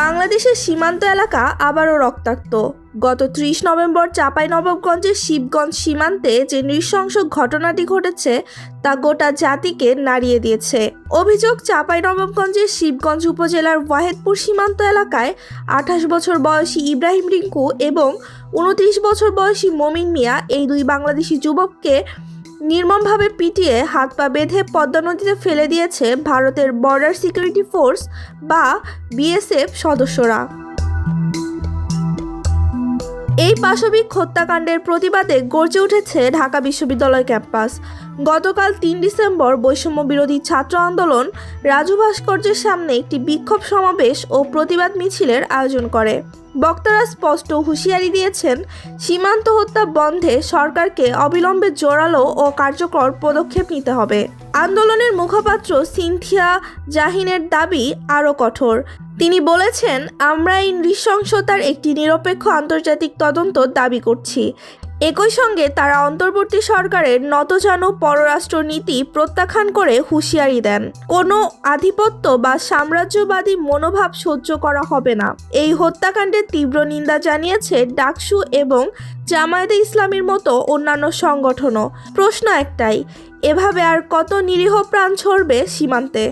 বাংলাদেশের সীমান্ত এলাকা আবারও রক্তাক্ত। গত ত্রিশ নভেম্বর চাঁপাইনবাবগঞ্জের শিবগঞ্জ সীমান্তে যে নৃশংস ঘটনাটি ঘটেছে, তা গোটা জাতিকে নাড়িয়ে দিয়েছে। অভিযোগ চাঁপাইনবাবগঞ্জের শিবগঞ্জ উপজেলার ওয়াহেদপুর সীমান্ত এলাকায় আঠাশ বছর বয়সী ইব্রাহিম রিঙ্কু এবং উনত্রিশ বছর বয়সী মমিন মিয়া এই দুই বাংলাদেশি যুবককে নির্মমভাবে পিটিয়ে হাত পা বেঁধে পদ্মা নদীতে ফেলে দিয়েছে ভারতের বর্ডার সিকিউরিটি ফোর্স বা বিএসএফ সদস্যরা। এই পাশবিক হত্যাকাণ্ডের প্রতিবাদে গর্জে উঠেছে ঢাকা বিশ্ববিদ্যালয় ক্যাম্পাস। গতকাল তিন ডিসেম্বর বৈষম্য বিরোধী ছাত্র আন্দোলন রাজু ভাস্কর্যের সামনে একটি বিক্ষোভ সমাবেশ ও প্রতিবাদ মিছিলের আয়োজন করে। বক্তারা স্পষ্ট হুঁশিয়ারি দিয়েছেন, সীমান্ত হত্যা বন্ধে সরকারকে অবিলম্বে জোরালো ও কার্যকর পদক্ষেপ নিতে হবে। আন্দোলনের মুখপাত্র সিনথিয়া জাহিনের দাবি আরও কঠোর। তিনি বলেছেন, আমরা এই নৃশংসতার একটি নিরপেক্ষ আন্তর্জাতিক তদন্ত দাবি করছি। একই সঙ্গে তারা অন্তর্বর্তী সরকারের নতজানু পররাষ্ট্র নীতি প্রত্যাখ্যান করে হুঁশিয়ারি দেন। কোনো আধিপত্য বা সাম্রাজ্যবাদী মনোভাব সহ্য করা হবে না। এই হত্যাকাণ্ডের তীব্র নিন্দা জানিয়েছে ডাকসু এবং জামায়াতে ইসলামীর মতো অন্যান্য সংগঠনও। প্রশ্ন একটাই, এভাবে আর কত নিরীহ প্রাণ ছড়বে সীমান্তে?